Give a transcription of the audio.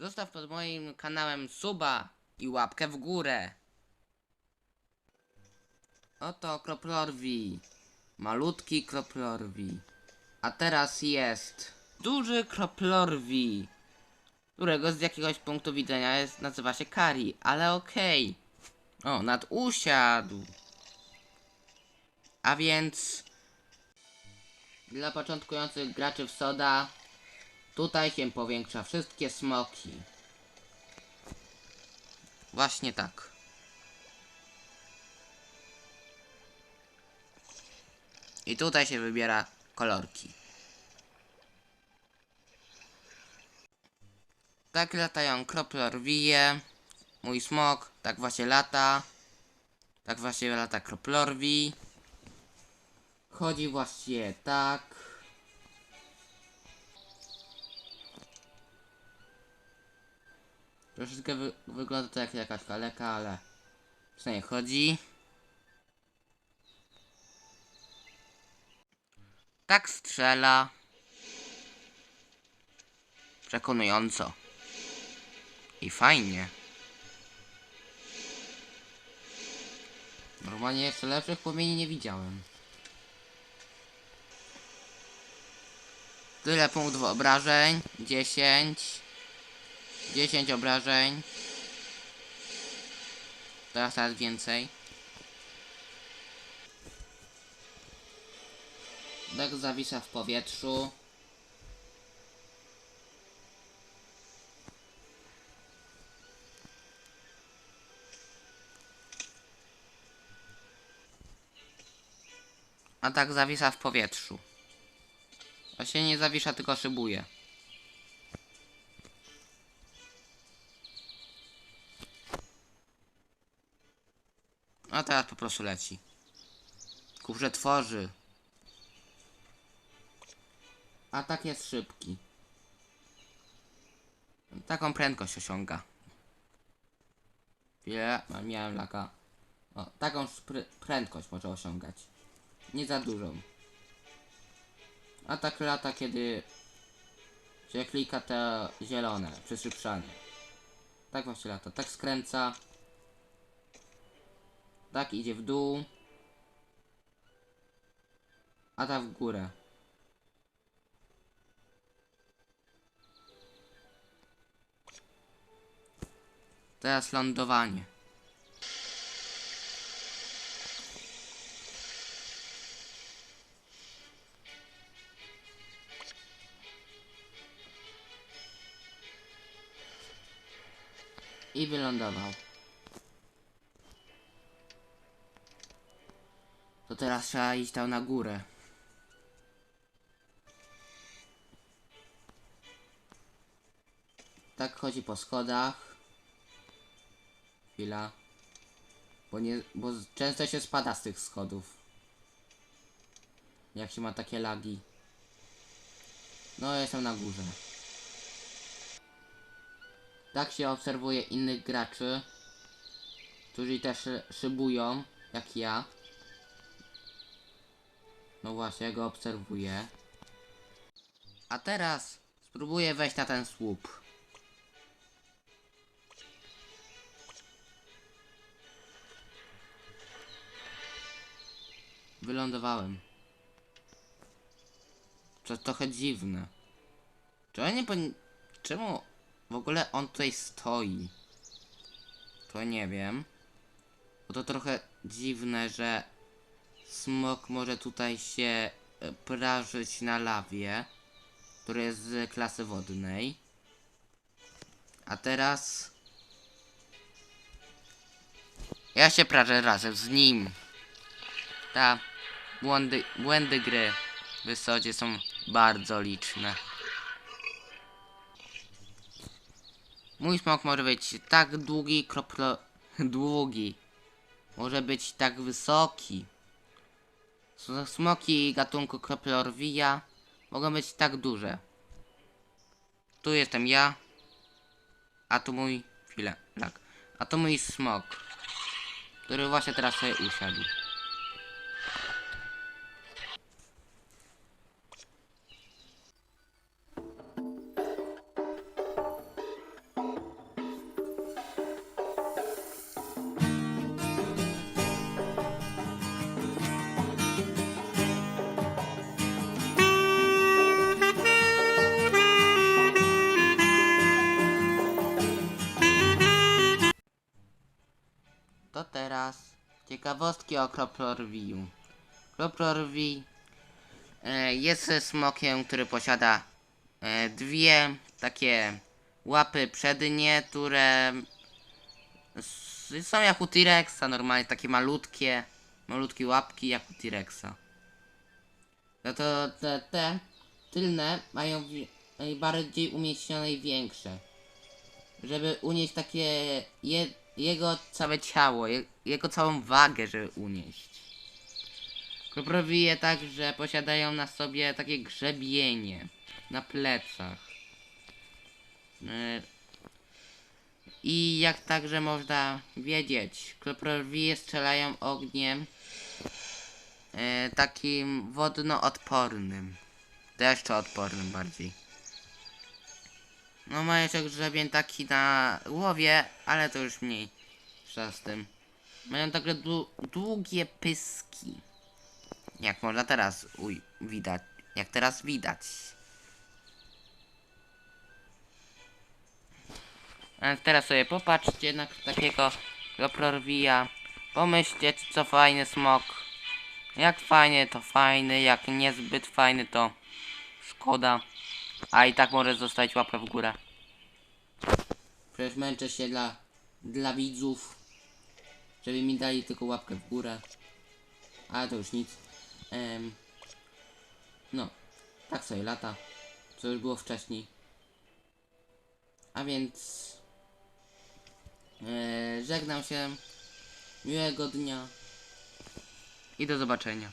Zostaw pod moim kanałem suba i łapkę w górę. Oto kroplorwi. Malutki kroplorwi. A teraz jest duży kroplorwi, którego z jakiegoś punktu widzenia jest, nazywa się Kari, ale okej. O, nadusiadł. A więc dla początkujących graczy w soda tutaj się powiększa wszystkie smoki. Właśnie tak. I tutaj się wybiera kolorki. Tak latają kroplorwije. Mój smok tak właśnie lata. Tak właśnie lata kroplorwi. Chodzi właściwie tak. Troszeczkę wy wygląda to jak jakaś kaleka, ale przynajmniej chodzi. Tak strzela. Przekonująco. I fajnie. Normalnie jeszcze lepszych płomieni nie widziałem. Tyle punktów obrażeń. 10. 10 obrażeń. Teraz teraz więcej. Dek zawisa w powietrzu. A tak zawisa w powietrzu. Właśnie nie zawisza, tylko szybuje. A teraz po prostu leci. Kurze tworzy. A tak jest szybki. Taką prędkość osiąga. Chwilę, a miałem laka. O, taką prędkość może osiągać. Nie za dużą. A tak lata, kiedy się klika te zielone, przyszybszanie. Tak właśnie lata. Tak skręca. Tak idzie w dół. A tak w górę. Teraz lądowanie. I wylądował. Teraz trzeba iść tam na górę. Tak chodzi po schodach. Chwila. Bo nie, bo często się spada z tych schodów. Jak się ma takie lagi. No, jestem na górze. Tak się obserwuje innych graczy, którzy też szy- szybują, jak ja. No właśnie, go obserwuję. A teraz spróbuję wejść na ten słup. Wylądowałem. To trochę dziwne. Czy nie. Czemu w ogóle on tutaj stoi? To nie wiem. Bo to trochę dziwne, że smok może tutaj się e, prażyć na lawie, która jest z klasy wodnej. A teraz... Ja się prażę razem z nim. Ta błędy, błędy gry w wysodzie są bardzo liczne. Mój smok może być tak długi, kroplo... długi. Może być tak wysoki. Smoki gatunku kroplorwija mogą być tak duże. Tu jestem ja. A tu mój... Chwilę, tak. A to mój smok. Który właśnie teraz sobie usiadł. Ciekawostki o Kroplorwiu. Kroplorwi e, jest smokiem, który posiada e, dwie takie łapy przednie, które są jak u T-Rexa, normalnie takie malutkie, malutkie łapki jak u T-Rexa. No to te, te tylne mają najbardziej umieśnione i większe. Żeby unieść takie je, jego całe ciało, je, jego całą wagę, żeby unieść. Kroprowije także posiadają na sobie takie grzebienie na plecach. E, I jak także można wiedzieć, kroprowije strzelają ogniem e, takim wodnoodpornym. Deszczoodpornym bardziej. No ma jeszcze grzebień taki na głowie, ale to już mniej. Z tym. Mają także dłu- długie pyski. Jak można teraz uj, widać. Jak teraz widać. A teraz sobie popatrzcie na takiego Loprorwija. Pomyślcie, co fajny smok. Jak fajny, to fajny. Jak niezbyt fajny, to szkoda. A i tak może zostać łapę w górę. Przecież męczę się dla, dla widzów, żeby mi dali tylko łapkę w górę. Ale to już nic. Em, no, tak sobie lata, co już było wcześniej. A więc e, żegnam się. Miłego dnia i do zobaczenia.